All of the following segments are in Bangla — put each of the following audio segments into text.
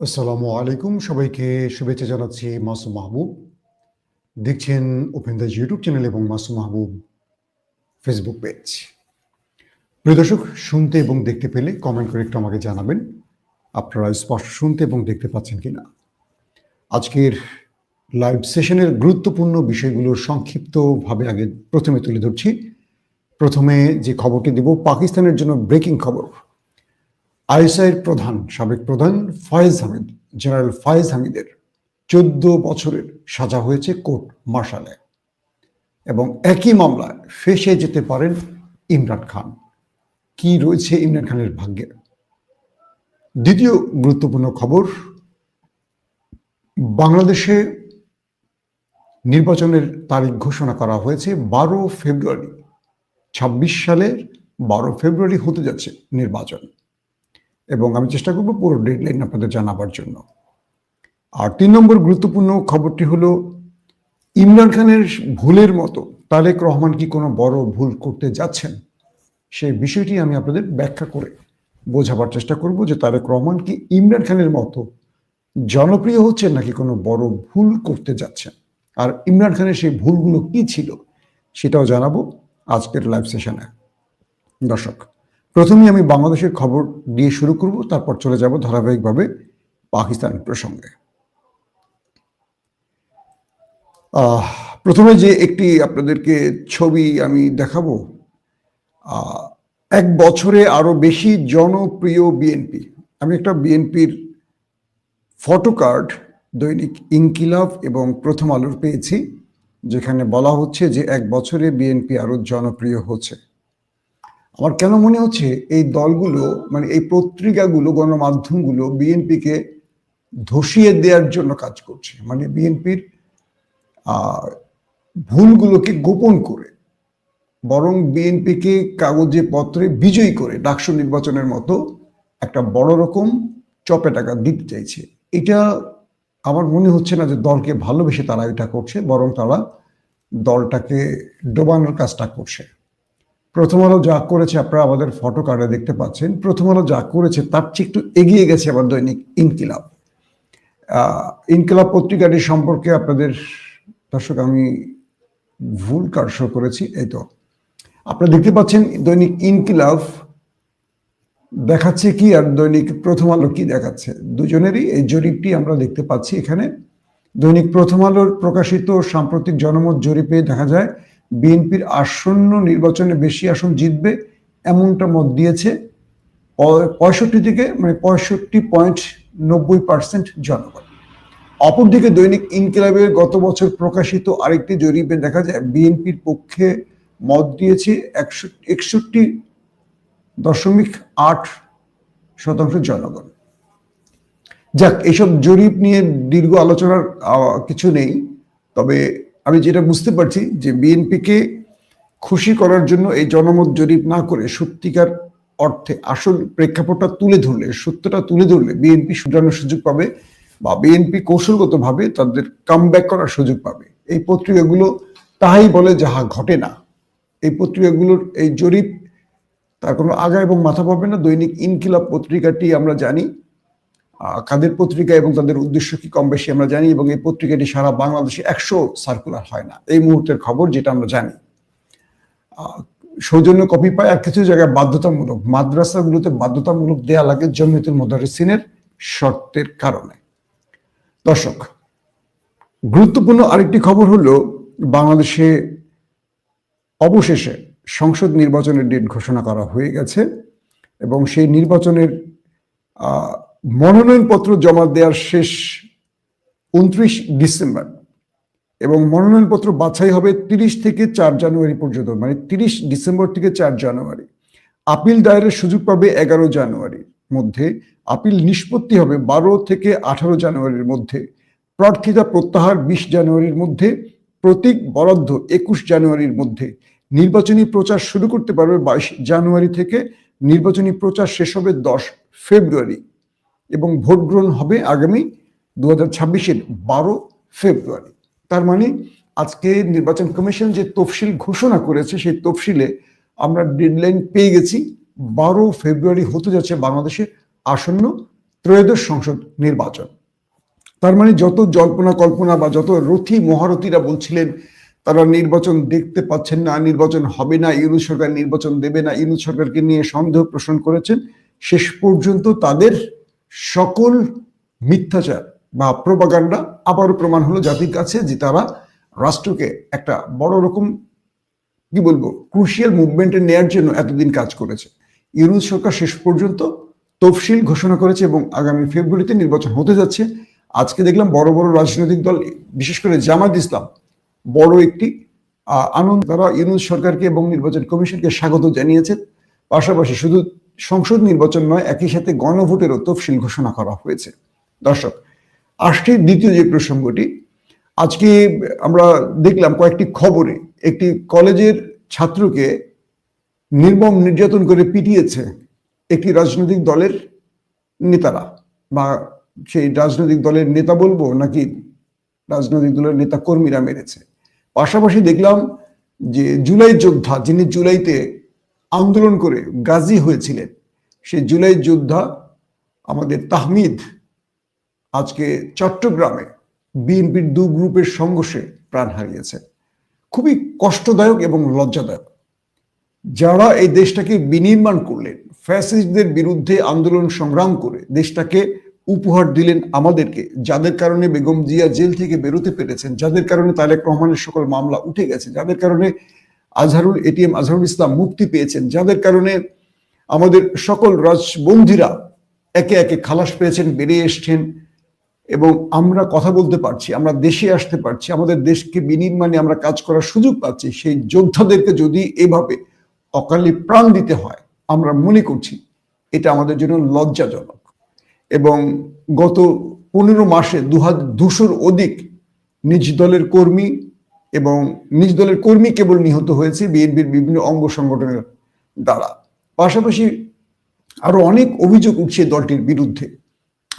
আসসালামু আলাইকুম। সবাইকে শুভেচ্ছা জানাচ্ছি মাসুম মাহবুব। দেখছেন ওপেন দ্য ইউটিউব চ্যানেল এবং মাসুম মাহবুব ফেসবুক পেজ প্রিয় দর্শক, শুনতে এবং দেখতে পেলে কমেন্ট করে একটু আমাকে জানাবেন। আপনারা স্পষ্ট শুনতে এবং দেখতে পাচ্ছেন কিনা? আজকের লাইভ সেশনের গুরুত্বপূর্ণ বিষয়গুলোর সংক্ষিপ্তভাবে আগে প্রথমে তুলে ধরছি। প্রথমে যে খবরটি দেব, পাকিস্তানের জন্য ব্রেকিং খবর। আইএসআইয়ের প্রধান, সাবেক প্রধান ফয়েজ হামিদ, জেনারেল ফয়েজ হামিদের চোদ্দ বছরের সাজা হয়েছে কোর্ট মার্শালে। এবং একই মামলায় ফেসে যেতে পারেন ইমরান খান। কি রয়েছে ইমরান খানের ভাগ্যে? দ্বিতীয় গুরুত্বপূর্ণ খবর, বাংলাদেশে নির্বাচনের তারিখ ঘোষণা করা হয়েছে বারো ফেব্রুয়ারি। ছাব্বিশ সালের বারো ফেব্রুয়ারি হতে যাচ্ছে নির্বাচন। এবং আমি চেষ্টা করব পুরো ডেডলাইন আপনাদের জানাবার জন্য। আর তিন নম্বর গুরুত্বপূর্ণ খবরটি হলো, ইমরান খানের ভুলের মতো তারেক রহমান কি কোনো বড় ভুল করতে যাচ্ছেন? সেই বিষয়টি আমি আপনাদের ব্যাখ্যা করে বোঝাবার চেষ্টা করব যে তারেক রহমান কি ইমরান খানের মতো জনপ্রিয় হচ্ছেন নাকি কোনো বড় ভুল করতে যাচ্ছেন? আর ইমরান খানের সেই ভুলগুলো কি ছিল সেটাও জানাব আজকের লাইভ সেশনে। দর্শক প্রথমেই আমি বাংলাদেশের খবর দিয়ে শুরু করব, তারপর চলে যাব ধারাবাহিকভাবে পাকিস্তান প্রসঙ্গে। প্রথমে যে একটি আপনাদেরকে ছবি আমি দেখাবো এক বছরে আরও বেশি জনপ্রিয় বিএনপি আমি একটা বিএনপির ফটো কার্ড দৈনিক ইনকিলাব এবং প্রথম আলোর পেয়েছি, যেখানে বলা হচ্ছে যে এক বছরে বিএনপি আরও জনপ্রিয় হচ্ছে। আমার কেন মনে হচ্ছে এই দলগুলো মানে এই পত্রিকাগুলো, গণমাধ্যমগুলো বিএনপিকে ধসিয়ে দেওয়ার জন্য কাজ করছে? মানে বিএনপির ভুলগুলোকে গোপন করে, বরং বিএনপিকে কাগজে পত্রে বিজয়ী করে ডাকসু নির্বাচনের মতো একটা বড় রকম চপে টাকা দিতে চাইছে। এটা আমার মনে হচ্ছে না যে দলকে ভালোবেসে তারা এটা করছে, বরং তারা দলটাকে ডোবানোর কাজটা করছে। প্রথম আলো যা করেছে আপনারা আমাদের ফটো কার্ডে দেখতে পাচ্ছেন। প্রথম আলো যা করেছে তার চেয়ে একটু এগিয়ে গেছে আবার দৈনিক ইনকিলাব। ইনকিলাব পত্রিকাটি সম্পর্কে আপনাদের, দর্শক, আমি ভুল কারশো করেছি, এই তো। আপনারা দেখতে পাচ্ছেন দৈনিক ইনকিলাব দেখাচ্ছে কি আর দৈনিক প্রথম আলো কি দেখাচ্ছে? দুজনেরই এই জরিপটি আমরা দেখতে পাচ্ছি এখানে। দৈনিক প্রথম আলোর প্রকাশিত সাম্প্রতিক জনমত জরিপে দেখা যায় বিএনপির আসন্ন নির্বাচনে বেশি আসন জিতবে এমনটা মত দিয়েছে পঁয়ষট্টি থেকে মানে পঁয়ষট্টি পয়েন্ট নব্বই পার্সেন্ট জনগণ। অপরদিকে দৈনিক ইনকিলাবের গত বছর প্রকাশিত আরেকটি জরিপে দেখা যায় বিএনপির পক্ষে মত দিয়েছে একশো একষট্টি দশমিক আট শতাংশ জনগণ। যাক এইসব জরিপ নিয়ে দীর্ঘ আলোচনার কিছু নেই, তবে আমি যেটা বুঝতে পারছি যে বিএনপিকে খুশি করার জন্য এই জনমত জরিপ না করে সত্যিকার অর্থে আসল প্রেক্ষাপটটা তুলে ধরলে, সত্যটা তুলে ধরলে বিএনপি শুধরানোর সুযোগ পাবে বা বিএনপি কৌশলগতভাবে তাদের কামব্যাক করার সুযোগ পাবে। এই পত্রিকাগুলো তাহাই বলে যাহা ঘটে না। এই পত্রিকাগুলোর এই জরিপ তার কোনো আগা এবং মাথা পাবে না। দৈনিক ইনকিলাব পত্রিকাটি আমরা জানি কাদের পত্রিকা এবং তাদের উদ্দেশ্য কি কম বেশি আমরা জানি এবং এই পত্রিকাটি সারা বাংলাদেশে একশো সার্কুলার হয় না। এই মুহূর্তের খবর যেটা আমরা জানি। সৌজন্য কপি পায় আর কিছু জায়গায় বাধ্যতামূলক, মাদ্রাসাগুলোতে বাধ্যতামূলক দেয়া লাগে জমিয়তুল মোদারিসিনের শর্তের কারণে। দর্শক, গুরুত্বপূর্ণ আরেকটি খবর হলো, বাংলাদেশে অবশেষে সংসদ নির্বাচনের ডেট ঘোষণা করা হয়ে গেছে এবং সেই নির্বাচনের মনোনয়নপত্র জমা দেওয়ার শেষ উনত্রিশ ডিসেম্বর এবং মনোনয়নপত্র বাছাই হবে তিরিশ থেকে চার জানুয়ারি পর্যন্ত মানে তিরিশ ডিসেম্বর থেকে চার জানুয়ারি। আপিল দায়েরের সুযোগ পাবে এগারো জানুয়ারির মধ্যে। আপিল নিষ্পত্তি হবে বারো থেকে আঠারো জানুয়ারির মধ্যে। প্রার্থিতা প্রত্যাহার বিশ জানুয়ারির মধ্যে। প্রতীক বরাদ্দ একুশ জানুয়ারির মধ্যে। নির্বাচনী প্রচার শুরু করতে পারবে বাইশ জানুয়ারি থেকে। নির্বাচনী প্রচার শেষ হবে দশ ফেব্রুয়ারি। এবং ভোট গ্রহণ হবে আগামী দু হাজার ছাব্বিশের বারো ফেব্রুয়ারি। তার মানে আজকে নির্বাচন কমিশন যে তফসিল ঘোষণা করেছে, সেই তফসিলে আমরা ডেডলাইন পেয়ে গেছি। বারো ফেব্রুয়ারি হতে যাচ্ছে বাংলাদেশের আসন্ন ত্রয়োদশ সংসদ নির্বাচন। তার মানে যত জল্পনা কল্পনা বা যত রথী মহারথীরা বলছিলেন, তারা নির্বাচন দেখতে পাচ্ছেন না, নির্বাচন হবে না, ইউনুস সরকার নির্বাচন দেবে না, ইউনুস সরকারকে নিয়ে সন্দেহ পোষণ করেছেন। শেষ পর্যন্ত তাদের সকল মিথ্যাচার বা প্রবাগান্ডা আবারও প্রমাণ হলো জাতির কাছে যে তারা রাষ্ট্রকে একটা বড় রকম, কি বলব ক্রুশিয়াল মুভমেন্টে নেয়ার জন্য এতদিন কাজ করেছে। ইউনুস সরকার শেষ পর্যন্ত তফসিল ঘোষণা করেছে এবং আগামী ফেব্রুয়ারিতে নির্বাচন হতে যাচ্ছে। আজকে দেখলাম বড় বড় রাজনৈতিক দল, বিশেষ করে জামাত ইসলাম, বড় একটি আনন্দ। তারা ইউনুস সরকারকে এবং নির্বাচন কমিশনকে স্বাগত জানিয়েছে। পাশাপাশি শুধু সংসদ নির্বাচন নয়, একই সাথে গণভোটেরও তফসিল ঘোষণা করা হয়েছে। দর্শক, আসছে দ্বিতীয় যে প্রসঙ্গটি, আজকে আমরা দেখলাম কয়েকটি খবরে একটি কলেজের ছাত্রকে নির্মম নির্যাতন করে পিটিয়েছে একটি রাজনৈতিক দলের নেতারা। বা সেই রাজনৈতিক দলের নেতা বলব নাকি রাজনৈতিক দলের নেতা কর্মীরা মেরেছে। পাশাপাশি দেখলাম যে জুলাই যোদ্ধা, যিনি জুলাইতে আন্দোলন করে গাজী হয়েছিলেন। সে জুলাই যোদ্ধা আমাদের তাহমিদ আজকে চট্টগ্রামে বিএনপির দু গ্রুপের সংঘর্ষে প্রাণ হারিয়েছে খুবই কষ্টদায়ক এবং লজ্জাদায়ক। যারা এই দেশটাকে বিনির্মাণ করলেন, ফ্যাসিস্টদের বিরুদ্ধে আন্দোলন সংগ্রাম করে দেশটাকে উপহার দিলেন আমাদেরকে, যাদের কারণে বেগম জিয়া জেল থেকে বেরোতে পেরেছেন, যাদের কারণে তারেক রহমানের সকল মামলা উঠে গেছে, যাদের কারণে আজহারুল এটিএম আজহারুল ইসলাম মুক্তি পেয়েছেন, যাদের কারণে আমাদের সকল রাজবন্ধীরা একে একে খালাস পেয়েছেন, বেরিয়ে এসছেন এবং আমরা কথা বলতে পারছি, আমরা দেশে আসতে পারছি, আমাদের দেশকে বিনির্মাণে আমরা কাজ করার সুযোগ পাচ্ছি, সেই যোদ্ধাদেরকে যদি এভাবে অকালে প্রাণ দিতে হয়, আমরা মনে করছি এটা আমাদের জন্য লজ্জাজনক। এবং গত পনেরো মাসে দু হাজার দুশোর অধিক নিজ দলের কর্মী এবং নিজ দলের কর্মী কেবল নিহত হয়েছে বিএনপির বিভিন্ন অঙ্গ সংগঠনের দ্বারা। পাশাপাশি আরও অনেক অভিযোগ উঠছে দলটির বিরুদ্ধে।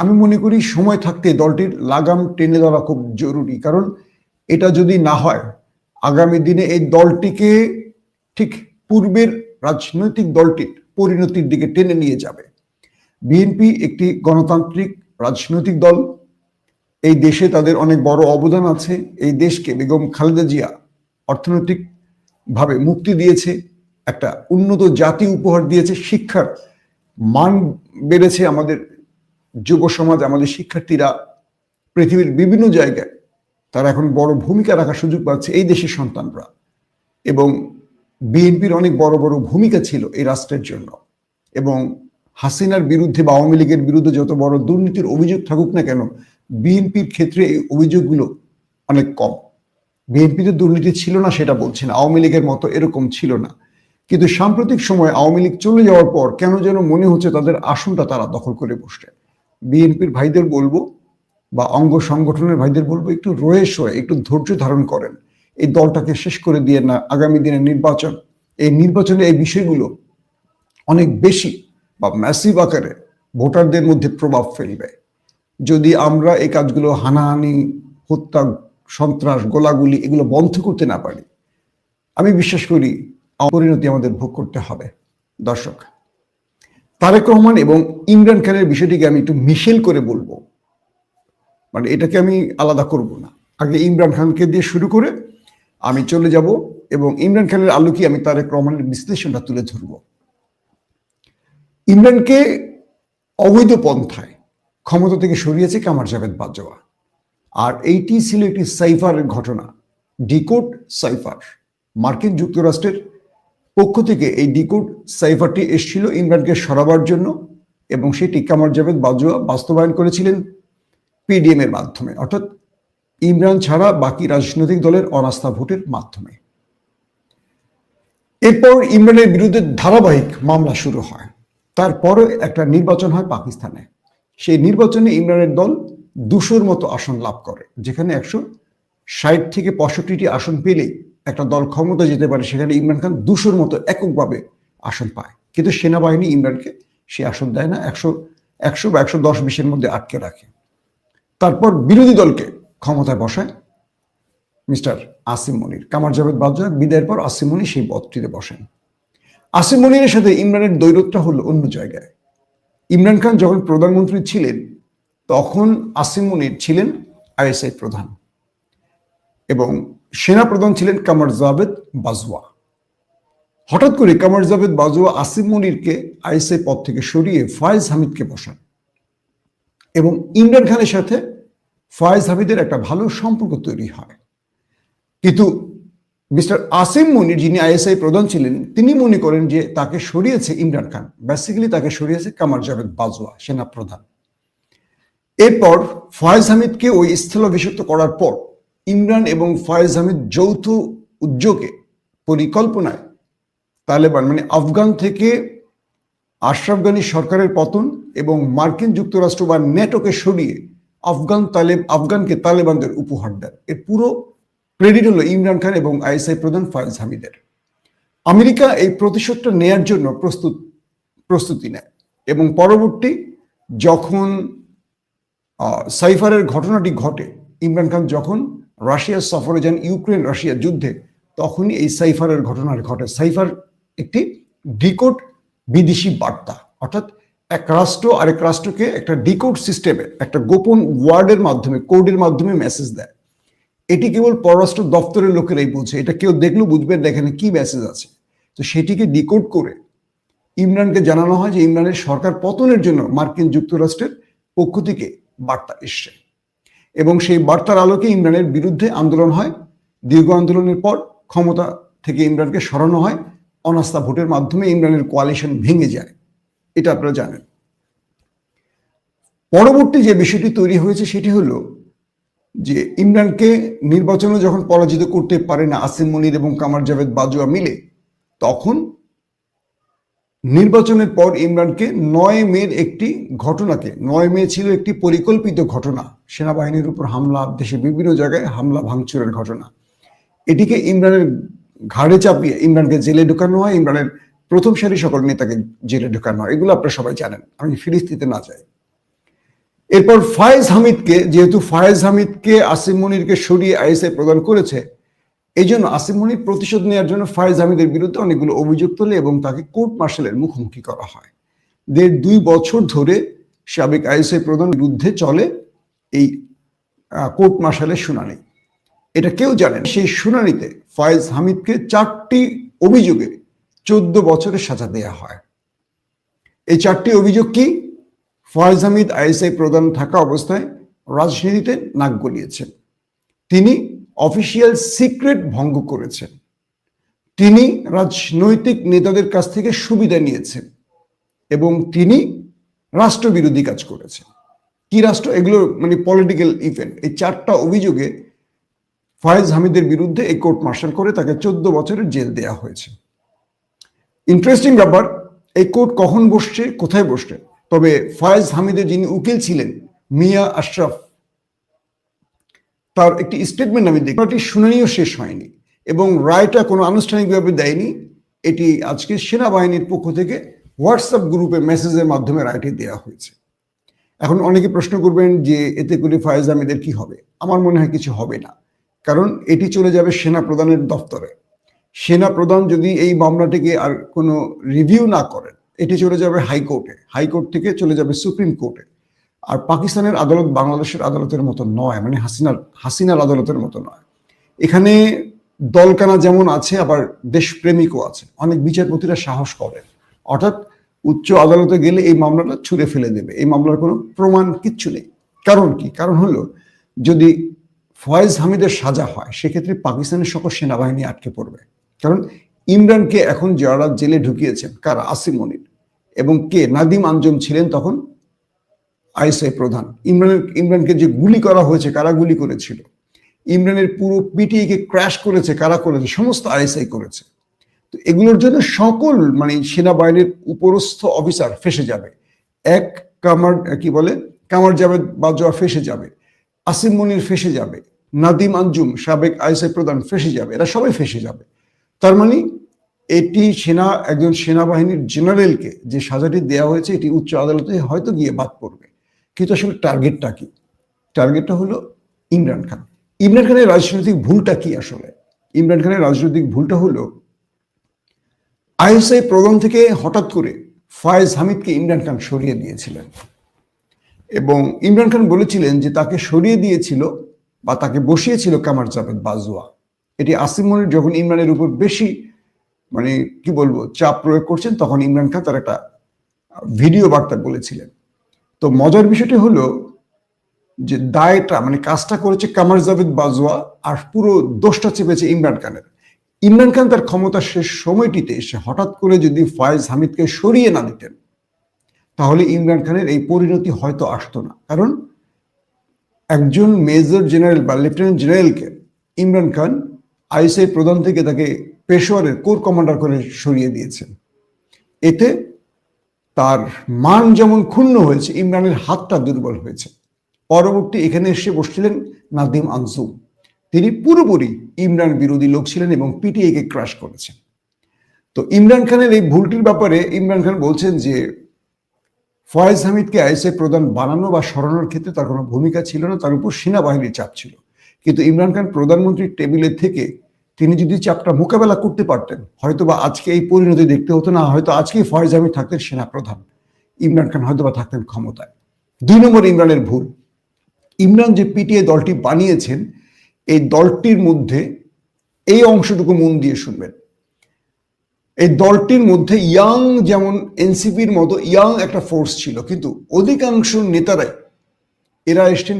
আমি মনে করি সময় থাকতে দলটির লাগাম টেনে দেওয়া খুব জরুরি, কারণ এটা যদি না হয়, আগামী দিনে এই দলটিকে ঠিক পূর্বের রাজনৈতিক দলটির পরিণতির দিকে টেনে নিয়ে যাবে। বিএনপি একটি গণতান্ত্রিক রাজনৈতিক দল এই দেশে তাদের অনেক বড় অবদান আছে। এই দেশকে বেগম খালেদা জিয়া অর্থনৈতিক ভাবে মুক্তি দিয়েছে, একটা উন্নত জাতি উপহার দিয়েছে, শিক্ষার মান বেড়েছে আমাদের যুব সমাজ, আমাদের শিক্ষার্থীরা পৃথিবীর বিভিন্ন জায়গায় তারা এখন বড় ভূমিকা রাখার সুযোগ পাচ্ছে এই দেশের সন্তানরা। এবং বিএনপির অনেক বড় বড় ভূমিকা ছিল এই রাষ্ট্রের জন্য। এবং হাসিনার বিরুদ্ধে বা আওয়ামী লীগের বিরুদ্ধে যত বড় দুর্নীতির অভিযোগ থাকুক না কেন বিএনপির ক্ষেত্রে এই অভিযোগগুলো অনেক কম। বিএনপিতে দুর্নীতি ছিল না সেটা বলছি না। আওয়ামী লীগের মতো এরকম ছিল না। কিন্তু সাম্প্রতিক সময় আওয়ামী লীগ চলে যাওয়ার পর কেন যেন মনে হচ্ছে তাদের আসনটা তারা দখল করে বসছে। বিএনপির ভাইদের বলব বা অঙ্গ সংগঠনের ভাইদের বলব, একটু রয়েস হয়ে একটু ধৈর্য ধারণ করেন। এই দলটাকে শেষ করে দিয়ে না আগামী দিনের নির্বাচন। এই নির্বাচনে এই বিষয়গুলো অনেক বেশি বা ম্যাসিভ আকারে ভোটারদের মধ্যে প্রভাব ফেলবে। যদি আমরা এই কাজগুলো হানাহানি, হত্যা, সন্ত্রাস, গোলাগুলি এগুলো বন্ধ করতে না পারি, আমি বিশ্বাস করি পরিণতি আমাদের ভোগ করতে হবে। দর্শক, তারেক রহমান এবং ইমরান খানের বিষয়টিকে আমি একটু মিশেল করে বলব। মানে এটাকে আমি আলাদা করব না। আগে ইমরান খানকে দিয়ে শুরু করে আমি চলে যাব এবং ইমরান খানের আলোকে আমি তারেক রহমানের বিশ্লেষণটা তুলে ধরব। ইমরানকে অবৈধ পন্থায় ক্ষমতা থেকে সরিয়েছে কামার জাভেদ বাজওয়া। আর এইটি ছিল একটি সাইফারের ঘটনা, ডিকোড সাইফার। মার্কিন যুক্তরাষ্ট্রের পক্ষ থেকে এই ডিকোড সাইফারটি এসেছিল ইমরানকে সরাবার জন্য এবং সেটি কামার জাভেদ বাজওয়া বাস্তবায়ন করেছিলেন পিডিএম এর মাধ্যমে। অর্থাৎ ইমরান ছাড়া বাকি রাজনৈতিক দলের অনাস্থা ভোটের মাধ্যমে। এরপর ইমরানের বিরুদ্ধে ধারাবাহিক মামলা শুরু হয়। তারপরে একটা নির্বাচন হয় পাকিস্তানে। সেই নির্বাচনে ইমরানের দল দুশোর মতো আসন লাভ করে, যেখানে একশো ষাট থেকে পঁয়ষট্টিটি আসন পেলেই একটা দল ক্ষমতা যেতে পারে, সেখানে ইমরান খান দুশোর মতো এককভাবে আসন পায়। কিন্তু সেনাবাহিনী ইমরানকে সে আসন দেয় না, একশো একশো বা একশো দশ বিশের মধ্যে আটকে রাখে। তারপর বিরোধী দলকে ক্ষমতায় বসায় মিস্টার আসিম মনির। কামার জাভেদ বাজ্জা বিদায়ের পর আসিম মনির সেই পদটিতে বসেন। আসিম মনিরের সাথে ইমরানের দৈরতটা হলো অন্য জায়গায়। ইমরান খান যখন প্রধানমন্ত্রী ছিলেন, তখন আসিম মুনির ছিলেন আইএসআই প্রধান এবং সেনা প্রধান ছিলেন কামার জাভেদ বাজওয়া। হঠাৎ করে কামার জাভেদ বাজওয়া আসিম মুনিরকে আইএসআই পদ থেকে সরিয়ে ফয়েজ হামিদকে বসান এবং ইমরান খানের সাথে ফয়েজ হামিদের একটা ভালো সম্পর্ক তৈরি হয়। কিন্তু মিস্টার আসিম মনির যিনি আইএসআই প্রধান ছিলেন, তিনি মনে করেন যে তাকে সরিয়েছে ইমরান খান। বেসিক্যালি তাকে সরিয়েছে কামার জাভেদ বাজওয়া সেনা প্রধান এরপর ফয়েজ হামিদকে ওই স্থলাভিষিক্ত করার পর ইমরান এবং ফয়েজ হামিদ যৌথ উদ্যোগে, পরিকল্পনায় তালেবান মানে আফগান থেকে আশরাফ গানী সরকারের পতন এবং মার্কিন যুক্তরাষ্ট্র বা নেটোকে সরিয়ে আফগান তালেব, আফগানকে তালেবানদের উপহার দেন। এর পুরো ক্রেডিট হলো ইমরান খান এবং আইএসআই প্রধান ফয়েজ হামিদের। আমেরিকা এই প্রতিশোধটা নেয়ার জন্য প্রস্তুত, প্রস্তুতি নেয় এবং পরবর্তী যখন সাইফারের ঘটনাটি ঘটে, ইমরান খান যখন রাশিয়ার সফরে যান ইউক্রেন রাশিয়া যুদ্ধে, তখনই এই সাইফারের ঘটনার ঘটে। সাইফার একটি ডিকোড বিদেশি বার্তা, অর্থাৎ এক রাষ্ট্র আরেক রাষ্ট্রকে একটা ডিকোড সিস্টেমে, একটা গোপন ওয়ার্ডের মাধ্যমে, কোডের মাধ্যমে মেসেজ দেয়। এটি কেবল পররাষ্ট্র দপ্তরের লোকেরাই বোঝে। এটা কেউ দেখলেও বুঝবেন না এখানে কি মেসেজ আছে। তো সেটিকে ডিকোড করে ইমরানকে জানানো হয় যে ইমরানের সরকার পতনের জন্য মার্কিন যুক্তরাষ্ট্রের পক্ষ থেকে বার্তা এসছে। এবং সেই বার্তার আলোকে ইমরানের বিরুদ্ধে আন্দোলন হয়। দীর্ঘ আন্দোলনের পর ক্ষমতা থেকে ইমরানকে সরানো হয়। অনাস্থা ভোটের মাধ্যমে ইমরানের কোয়ালিশন ভেঙে যায়। এটা আপনারা জানেন। পরবর্তী যে বিষয়টি তৈরি হয়েছে সেটি হলো যে ইমরানকে নির্বাচনে যখন পরাজিত করতে পারে না, আসিম মনির এবং কামার জাভেদ বাজুয়া মিলে, তখন নির্বাচনের পর ইমরানকে নয় মের একটি ঘটনাকে, নয় মে ছিল একটি পরিকল্পিত ঘটনা, সেনাবাহিনীর উপর হামলা দেশে বিভিন্ন জায়গায় হামলা ভাঙচুরের ঘটনা। এটিকে ইমরানের ঘাড়ে চাপিয়ে, ইমরানকে জেলে ঢুকানো হয়, ইমরানের প্রথম সারি সকল নেতাকে জেলে ঢুকানো হয়, এগুলো আপনারা সবাই জানেন। আমি ফিরিস্তিতে না চাই এরপর ফায়েজ হামিদকে, যেহেতু ফায়েজ হামিদকে আসিম মনিরকে সরিয়ে আইএসআই প্রদান করেছে, এই জন্য আসিম মনির প্রতিশোধ নেওয়ার জন্য ফায়েজ হামিদের বিরুদ্ধে অনেকগুলো অভিযোগ তোলে এবং তাকে কোর্ট মার্শালের মুখোমুখি করা হয়। দেড় দুই বছর ধরে সাবেক আইএসআই প্রধান বিরুদ্ধে চলে এই কোর্ট মার্শালের শুনানি। এটা কেউ জানেন সেই শুনানিতে ফয়েজ হামিদকে চারটি অভিযোগে চোদ্দ বছরের সাজা দেয়া হয়। এই চারটি অভিযোগ কি? ফয়েজ হামিদ আইএসআই প্রধান থাকা অবস্থায় রাজনীতিতে নাক গলিয়েছেন। তিনি অফিসিয়াল সিক্রেট ভঙ্গ করেছেন। তিনি রাজনৈতিক নেতাদের কাছ থেকে সুবিধা নিয়েছেন এবং তিনি রাষ্ট্রবিরোধী কাজ করেছেন। কি রাষ্ট্র? এগুলো মানে পলিটিক্যাল ইভেন্ট এই চারটা অভিযোগে ফয়েজ হামিদের বিরুদ্ধে এই কোর্ট মার্শাল করে তাকে চোদ্দ বছরের জেল দেয়া হয়েছে। ইন্টারেস্টিং ব্যাপার, এই কোর্ট কখন বসছে, কোথায় বসছে? তবে ফয়েজ হামিদের যিনি উকিল ছিলেন, মিয়া আশরাফ, তার একটি স্টেটমেন্ট আমি দেখি শুনানিও শেষ হয়নি এবং রায়টা কোনো আনুষ্ঠানিকভাবে দেয়নি। এটি আজকে সেনাবাহিনীর পক্ষ থেকে হোয়াটসঅ্যাপ গ্রুপে মেসেজের মাধ্যমে রায়টি দেওয়া হয়েছে। এখন অনেকে প্রশ্ন করবেন যে এতে করে ফয়েজ আহমেদের কি হবে? আমার মনে হয় কিছু হবে না। কারণ এটি চলে যাবে সেনা প্রধানের দপ্তরে সেনা প্রধান যদি এই মামলাটিকে আর কোনো রিভিউ না করেন এটি চলে যাবে হাইকোর্টে হাইকোর্ট থেকে চলে যাবে সুপ্রিম কোর্টে আর পাকিস্তানের আদালত বাংলাদেশের আদালতের মতো নয় মানে হাসিনার হাসিনার আদালতের মতো নয়। এখানে দলকানা যেমন আছে, আবার দেশপ্রেমিকও আছে। অনেক বিচারপতিরা সাহস করেন অর্থাৎ উচ্চ আদালতে গেলে এই মামলাটা ছুঁড়ে ফেলে দেবে। এই মামলার কোনো প্রমাণ কিচ্ছু নেই। কারণ কি? কারণ হলো, যদি ফয়েজ হামিদের সাজা হয়, সেক্ষেত্রে পাকিস্তানের সকল সেনাবাহিনী আটকে পড়বে। কারণ ইমরানকে এখন যারা জেলে ঢুকিয়েছেন কারা? আসিম মনির। এবং কে? নাদিম আঞ্জম ছিলেন তখন আইএসআই প্রধান। ইমরানের, ইমরানকে যে গুলি করা হয়েছে, কারা গুলি করেছিল? ইমরানের পুরো পিটিএকে ক্র্যাশ করেছে, কারা করেছে? সমস্ত আইএসআই করেছে। তো এগুলোর জন্য সকল মানে সেনাবাহিনীর উপরস্থ অফিসার ফেসে যাবে। এক কামার, কি বলে? কামার জাভেদ বাজোয়া ফেসে যাবে। আসিম মনির ফেসে যাবে। নাদিম আঞ্জুম সাবেক আইএসআই প্রধান ফেসে যাবে। এরা সবাই ফেসে যাবে। তার মানে এটি সেনা, একজন সেনাবাহিনীর জেনারেলকে যে সাজাটি দেওয়া হয়েছে, এটি উচ্চ আদালতে হয়তো গিয়ে বাদ পড়বে। কিন্তু আসলে টার্গেটটা কি? টার্গেটটা হলো ইমরান খান। ইমরান খানের রাজনৈতিক ভুলটা কি আসলে? ইমরান খানের রাজনৈতিক ভুলটা হলো, আইএসআই প্রোগ্রাম থেকে হঠাৎ করে ফায়েজ হামিদকে ইমরান খান সরিয়ে দিয়েছিলেন। এবং ইমরান খান বলেছিলেন যে তাকে সরিয়ে দিয়েছিল বা তাকে বসিয়েছিল কামার জাভেদ বাজওয়া। এটি আসিম মনির যখন ইমরানের উপর বেশি মানে কি বলব, চাপ প্রয়োগ করছেন, তখন ইমরান খান তার একটা ভিডিও বার্তা বলেছিলেন। তো মজার বিষয়টি হলো যে দায়টা মানে কাজটা করেছে কামার জাভেদ বাজওয়া আর পুরো দোষটা চেপেছে ইমরান খানের। ইমরান খান তার ক্ষমতার শেষ সময়টিতে এসে হঠাৎ করে যদি ফয়েজ হামিদকে সরিয়ে না দিতেন, তাহলে ইমরান খানের এই পরিণতি হয়তো আসতো না। কারণ একজন মেজর জেনারেল বা লেফটেন্যান্ট জেনারেলকে ইমরান খান আইএসআই প্রধান থেকে তাকে পেশোয়ারের কোর কমান্ডার করে সরিয়ে দিয়েছেন এতে তার মান যেমন ক্ষুণ্ণ হয়েছে, ইমরানের হাতটা দুর্বল হয়েছে। পরবর্তী এখানে এসে বসছিলেন নাদিম আনসুম তিনি পুরোপুরি ইমরান বিরোধী লোক ছিলেন এবং পিটিএকে ক্রাশ করেছেন। তো ইমরান খানের এই ভুলটির ব্যাপারে ইমরান খান বলছেন যে, ফয়েজ হামিদকে আইএসএ প্রধান বানানো বা সরানোর ক্ষেত্রে তার কোনো ভূমিকা ছিল না, তার উপর সেনাবাহিনীর চাপ ছিল। কিন্তু ইমরান খান প্রধানমন্ত্রীর টেবিলে থেকে তিনি যদি চাপটা মোকাবেলা করতে পারতেন হয়তো বা আজকে এই পরিণতি দেখতে হতো না, হয়তো আজকেই ফয়েজ হামিদ থাকতেন সেনা প্রধান ইমরান খান হয়তো বা থাকতেন ক্ষমতায়। দুই নম্বর ইমরানের ভুল। ইমরান যে পিটিএ দলটি বানিয়েছেন, এই দলটির মধ্যে এই অংশটুকু মন দিয়ে শুনবেন। এই দলটির মধ্যে ইয়াং যেমন এনসিপির মতো ইয়াং একটা ফোর্স ছিল, কিন্তু অধিকাংশ নেতারাই এরা এসছেন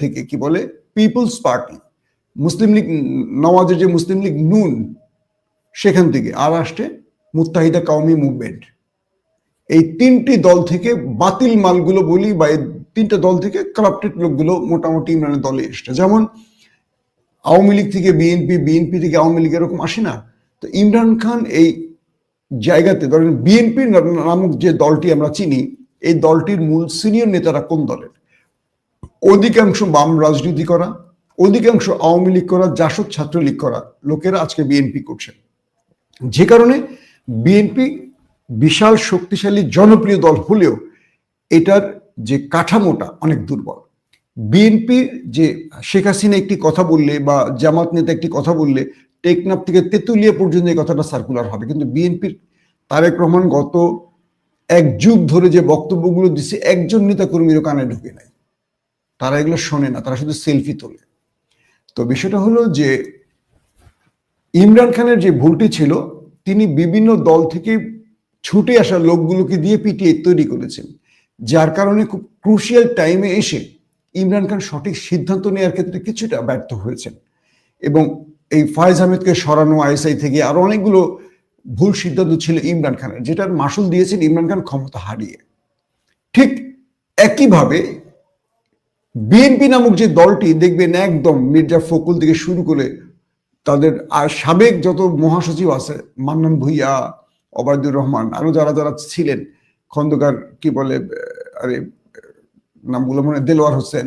থেকে, কি বলে? পিপলস পার্টি। মুসলিম লীগ নওয়াজের যে মুসলিম লীগ নুন, সেখান থেকে আর আসছে মুত্তাহিদা কাউমি মুভমেন্ট। এই তিনটি দল থেকে বাতিল মালগুলো বলি বা এই তিনটা দল থেকে কারাপ্টেড লোকগুলো মোটামুটি ইমরানের দলে এসছে। যেমন আওয়ামী লীগ থেকে বিএনপি বিএনপি থেকে আওয়ামী লীগ এরকম আসে না। তো ইমরান খান এই জায়গাতে, ধরেন বিএনপি নামক যে দলটি আমরা চিনি, এই দলটির মূল সিনিয়র নেতারা কোন দলের? অধিকাংশ বাম রাজনীতি করা অধিকাংশ আওয়ামী লীগ করা, জাসদ ছাত্রলীগ করা লোকেরা আজকে বিএনপি করছে। যে কারণে বিএনপি বিশাল শক্তিশালী জনপ্রিয় দল হলেও এটার যে কাঠামোটা অনেক দুর্বল। বিএনপির যে শেখ হাসিনা একটি কথা বললে বা জামাত নেতা একটি কথা বললে, টেকনাফ থেকে তেঁতুলিয়া পর্যন্ত এই কথাটা সার্কুলার হবে। কিন্তু বিএনপির তারেক রহমান গত এক যুগ ধরে যে বক্তব্যগুলো দিচ্ছে একজন নেতা কর্মীরও কানে ঢুকে নাই। তারা এগুলো শোনে না, তারা শুধু সেলফি তোলে। তো বিষয়টা হলো যে ইমরান খানের যে ভুলটি ছিল, তিনি বিভিন্ন দল থেকে ছুটে আসা লোকগুলোকে দিয়ে পিটিয়ে তৈরি করেছেন, যার কারণে খুব ক্রুশিয়াল টাইমে এসে ইমরান খান সঠিক সিদ্ধান্ত নেওয়ার ক্ষেত্রে কিছুটা ব্যর্থ হয়েছেন। এবং এই ফয়েজ আহমেদকে সরানো, আইএসআই থেকে আরও অনেকগুলো ভুল সিদ্ধান্ত ছিল ইমরান খানের, যেটার মাসুল দিয়েছেন ইমরান খান ক্ষমতা হারিয়ে। ঠিক একইভাবে বিএনপি নামক যে দলটি দেখবেন একদম মির্জা ফকুল থেকে শুরু করে তাদের আর সাবেক যত মহাসচিব আছে, মান্নান ভুইয়া অবায়দুর রহমান, আরও যারা যারা ছিলেন, খন্দকার কি বলে, আরে, নামগুলো মনে দেলোয়ার হোসেন,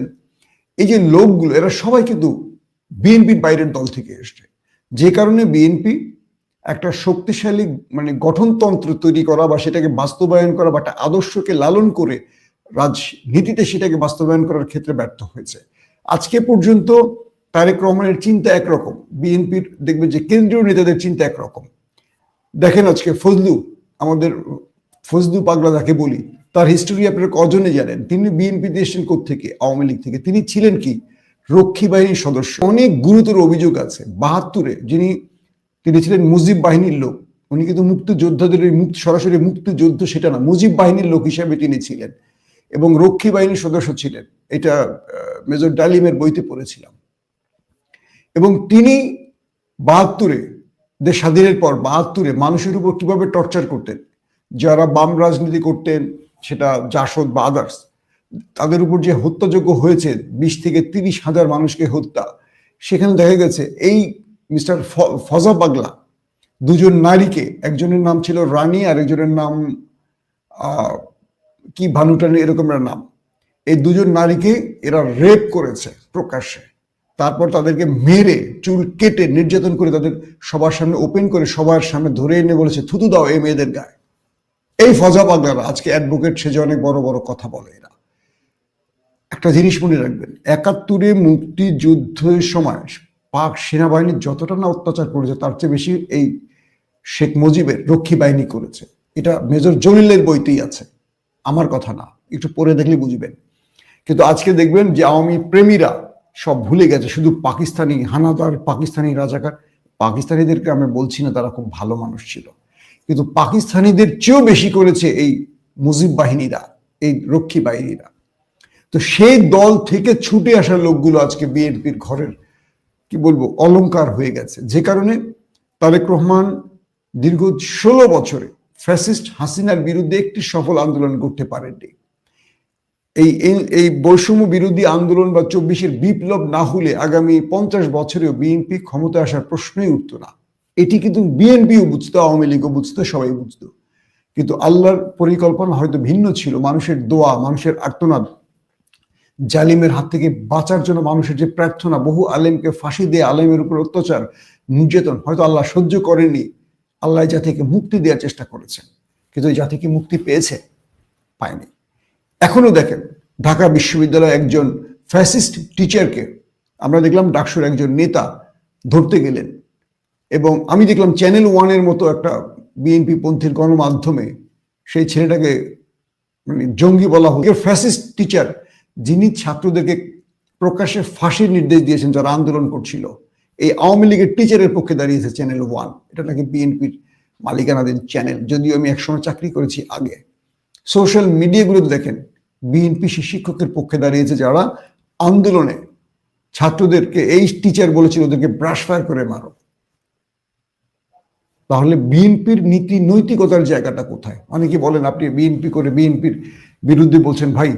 এই যে লোকগুলো, এরা সবাই কিন্তু বিএনপির বাইরের দল থেকে এসছে। যে কারণে বিএনপি একটা শক্তিশালী মানে গঠনতন্ত্র তৈরি করা বা সেটাকে বাস্তবায়ন করা বা একটা আদর্শকে লালন করে রাজনীতিতে সেটাকে বাস্তবায়ন করার ক্ষেত্রে ব্যর্থ হয়েছে। আজকে পর্যন্ত তারেক রহমানের চিন্তা একরকম। বিএনপির দেখবেন যে কেন্দ্রীয় নেতাদের চিন্তা একরকম। দেখেন আজকে ফজলু, আমাদের ফজলু পাগলা যাকে বলি, তার হিস্টোরি আপনারা কজনে জানেন? তিনি বিএনপিতে এসেছেন থেকে আওয়ামী লীগ থেকে। তিনি ছিলেন কি? রক্ষী বাহিনীর সদস্য। অনেক গুরুতর অভিযোগ আছে। বাহাত্তরে যিনি, তিনি ছিলেন মুজিব বাহিনীর লোক। উনি কিন্তু মুক্তিযোদ্ধাদের মুক্তি, সরাসরি মুক্তিযুদ্ধ সেটা না, মুজিব বাহিনীর লোক হিসাবে তিনি ছিলেন। এবং রক্ষী বাহিনীর সদস্য ছিলেন। এটা মেজর ডালিমের বইতে পড়েছিলাম। এবং তিনি বাহাত্তরে, দেশ স্বাধীনের পর বাহাত্তরে মানুষের উপর কীভাবে টর্চার করতেন, যারা বাম রাজনীতি করতেন, সেটা জাসদ বা আদার্স তাদের উপর যে হত্যাযোগ্য হয়েছে, বিশ থেকে তিরিশ হাজার মানুষকে হত্যা, সেখানে দেখা গেছে এই মিস্টার ফজা পাগলা দুজন নারীকে, একজনের নাম ছিল রানী আর একজনের নাম কি ভানুটানি এরকম নাম? এই দুজন নারীকে এরা রেপ করেছে প্রকাশ্যে। তারপর তাদেরকে মেরে, চুল কেটে, নির্যাতন করে তাদের সবার সামনে ওপেন করে, সবার সামনে ধরে এনে বলেছে, থুতু দাও এই মেয়েদের গায়ে। এই ফজা পাগলারা আজকে অ্যাডভোকেট সেজে অনেক বড় বড় কথা বলে এরা। একটা জিনিস মনে রাখবেন, একাত্তরে মুক্তিযুদ্ধের সময় পাক সেনাবাহিনী যতটা না অত্যাচার করেছে, তার চেয়ে বেশি এই শেখ মুজিবের রক্ষী বাহিনী করেছে। এটা মেজর জলিলের বইতেই আছে। আমার কথা না, একটু পড়ে দেখলে বুঝবেন। কিন্তু আজকে দেখবেন যে আওয়ামী প্রেমীরা সব ভুলে গেছে, শুধু পাকিস্তানি হানাদার, পাকিস্তানি রাজাকার, পাকিস্তানিদেরকে আমি বলছি না, তারা খুব ভালো মানুষ ছিল। কিন্তু পাকিস্তানিদের চেয়েও বেশি করেছে এই মুজিব বাহিনীরা, এই রক্ষী বাহিনীরা। তো সেই দল থেকে ছুটে আসা লোকগুলো আজকে বিএনপির ঘরের, কি বলব, অলংকার হয়ে গেছে। যে কারণে তারেক রহমান দীর্ঘ ষোলো বছরে ফ্যাসিস্ট হাসিনার বিরুদ্ধে একটি সফল আন্দোলন করতে পারেননি। এই, এই- বৈষম্য বিরোধী আন্দোলন বা চব্বিশের বিপ্লব না হলে আগামী পঞ্চাশ বছরেও বিএনপি ক্ষমতা আসার প্রশ্নই উঠতো না। এটি কিন্তু বিএনপিও বুঝতো, আওয়ামী লীগও বুঝতো, সবাই বুঝতো। কিন্তু আল্লাহর পরিকল্পনা হয়তো ভিন্ন ছিল, মানুষের দোয়া, মানুষের আর্তনাদ। জালিমের হাত থেকে বাঁচার জন্য মানুষের যে প্রার্থনা, বহু আলেমকে ফাঁসি দিয়ে আলেমের উপর অত্যাচার, নির্যাতন হয়তো আল্লাহ সহ্য করেনি। আল্লাহ জাতিকে মুক্তি দেওয়ার চেষ্টা করেছেন, কিন্তু জাতি কি মুক্তি পেয়েছে? পায়নি। এখনও দেখেন, ঢাকা বিশ্ববিদ্যালয়ে একজন ফ্যাসিস্ট টিচারকে আমরা দেখলাম ডাকসুর একজন নেতা ধরতে গেলেন, এবং আমি দেখলাম চ্যানেল ওয়ানের মতো একটা বিএনপি পন্থীর গণমাধ্যমে সেই ছেলেটাকে মানে জঙ্গি বলা হোক ফ্যাসিস্ট টিচার যিনি ছাত্রদেরকে প্রকাশ্যে ফাঁসির নির্দেশ দিয়েছেন, যারা আন্দোলন করছিল। এই আওয়ামী লীগের টিচারের পক্ষে দাঁড়িয়েছে চ্যানেল ওয়ান এটা নাকি বিএনপির মালিকানাধীন চ্যানেল যদিও আমি একসময় চাকরি করেছি আগে। সোশ্যাল মিডিয়াগুলোতে দেখেন বিএনপি শিক্ষকের পক্ষে দাঁড়িয়েছে যারা আন্দোলনে ছাত্রদেরকে এই টিচার বলেছিল ওদেরকে ব্রাশ ফায়ার করে মারো। তাহলে বিএনপির নীতি নৈতিকতার জায়গাটা কোথায়? অনেকে বলেন, আপনি বিএনপি করে বিএনপির বিরুদ্ধে বলছেন, ভাই,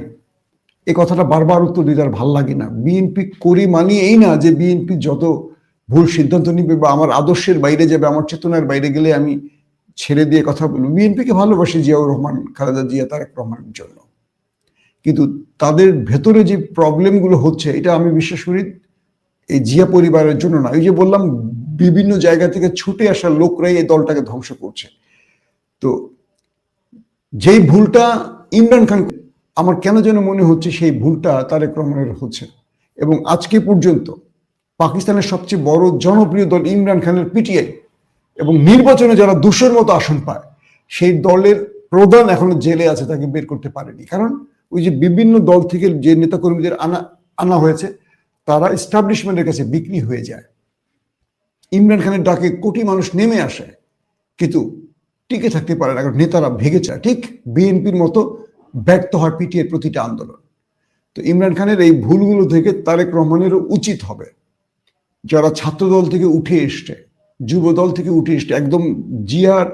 এ কথাটা বারবার উত্তর দিতে আর ভালো লাগে না। বিএনপি করি মানি এই না যে বিএনপি যত ভুল সিদ্ধান্ত নিবে বা আমার আদর্শের বাইরে যাবে, আমার চেতনার বাইরে গেলে আমি ছেড়ে দিয়ে কথা বলব। বিএনপিকে ভালোবাসি জিয়াউর রহমান, খালেদা জিয়া, তারেক রহমানের জন্য। কিন্তু তাদের ভেতরে যে প্রবলেমগুলো হচ্ছে, এটা আমি বিশ্বাস করি এই জিয়া পরিবারের জন্য না। ওই যে বললাম, বিভিন্ন জায়গা থেকে ছুটে আসা লোকরাই এই দলটাকে ধ্বংস করছে। তো যেই ভুলটা ইমরান খান, আমার কেন যেন মনে হচ্ছে সেই ভুলটা তারেক রহমানের হচ্ছে। এবং আজকে পর্যন্ত পাকিস্তানের সবচেয়ে বড় জনপ্রিয় দল ইমরান খানের পিটিআই এবং নির্বাচনে যারা দুশোর মতো আসন পায়, সেই দলের প্রধান এখনও জেলে আছে, তাকে বের করতে পারেনি। কারণ ওই যে বিভিন্ন দল থেকে যে নেতাকর্মীদের আনা আনা হয়েছে, তারা এস্টাবলিশমেন্টের কাছে বিক্রি হয়ে যায়। ইমরান খানের ডাকে কোটি মানুষ নেমে আসে, কিন্তু টিকে থাকতে পারে না, কারণ নেতারা ভেঙে যায়। ঠিক বিএনপির মতো ব্যর্থ হয় পিটিএর প্রতিটা আন্দোলন। তো ইমরান খানের এই ভুলগুলো থেকে তারেক রহমানেরও উচিত হবে। যারা ছাত্রদল থেকে উঠে এসছে যুব দল থেকে উঠে এসছে, একদম জিয়ার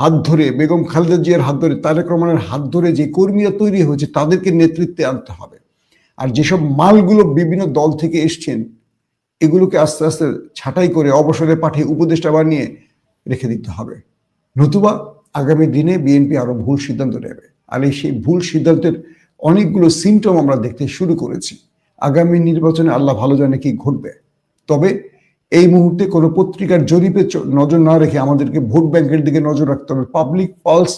হাত ধরে, বেগম খালেদা জিয়ার হাত ধরে, তারেক রহমানের হাত ধরে যে কর্মীরা তৈরি হয়েছে, তাদেরকে নেতৃত্বে আনতে হবে। আর যেসব মালগুলো বিভিন্ন দল থেকে এসছেন, এগুলোকে আস্তে আস্তে ছাঁটাই করে অবসরে পাঠিয়ে উপদেষ্টা বানিয়ে রেখে দিতে হবে। নতুবা আগামী দিনে বিএনপি আরও ভুল সিদ্ধান্ত নেবে। আর এই সেই ভুল সিদ্ধান্তের অনেকগুলো সিমটম আমরা দেখতে শুরু করেছি। আগামী নির্বাচনে আল্লাহ ভালো জানে কি ঘটবে। তবে এই মুহূর্তে কোনো পত্রিকার জরিপে নজর না রেখে আমাদেরকে ভোট ব্যাংকের দিকে নজর রাখতে হবে। পাবলিক পালস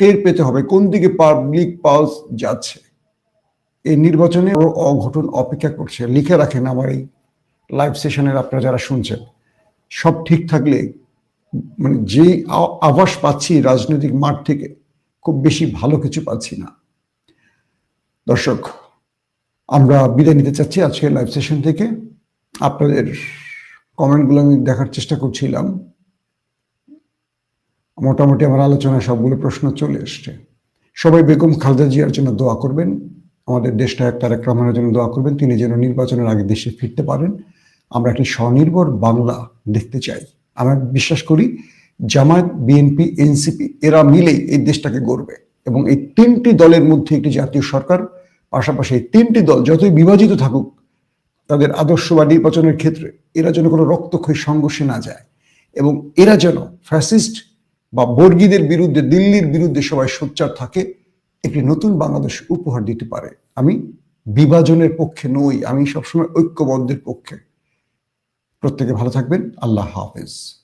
টের পেতে হবে কোন দিকে পাবলিক পালস যাচ্ছে। এই নির্বাচনে অঘটন অপেক্ষা করছে। লিখে রাখেন আমার এই লাইভ সেশনের আপনারা যারা শুনছেন, সব ঠিক থাকলে মানে যে আভাস পাচ্ছি রাজনৈতিক মাঠ থেকে, খুব বেশি ভালো কিছু পাচ্ছি না। দর্শক, আমরা বিদায় নিতে চাচ্ছি আজকে লাইভ সেশন থেকে। আপনাদের কমেন্টগুলো আমি দেখার চেষ্টা করছিলাম। মোটামুটি আমার আলোচনায় সবগুলো প্রশ্ন চলে এসছে। সবাই বেগম খালেদা জিয়ার জন্য দোয়া করবেন। আমাদের দেশটা এক তারেক রহমানের জন্য দোয়া করবেন। তিনি যেন নির্বাচনের আগে দেশে ফিরতে পারেন। আমরা একটি স্বনির্ভর বাংলা দেখতে চাই। আমরা বিশ্বাস করি, জামায়াত বিএনপি এনসিপি এরা মিলেই এই দেশটাকে গড়বে। এবং এই তিনটি দলের মধ্যে একটি জাতীয় সরকার, পাশাপাশি এই তিনটি দল যতই বিভাজিত থাকুক তাদের আদর্শ বা নির্বাচনের ক্ষেত্রে এরা যেন কোনো রক্তক্ষয়ী সংঘর্ষে না যায় এবং এরা যেন ফ্যাসিস্ট বা বর্গীদের বিরুদ্ধে, দিল্লির বিরুদ্ধে সবাই সোচ্চার থাকে, একটি নতুন বাংলাদেশ উপহার দিতে পারে। আমি বিভাজনের পক্ষে নই, আমি সবসময় ঐক্যবদ্ধের পক্ষে। প্রত্যেকে ভালো থাকবেন, আল্লাহ হাফেজ।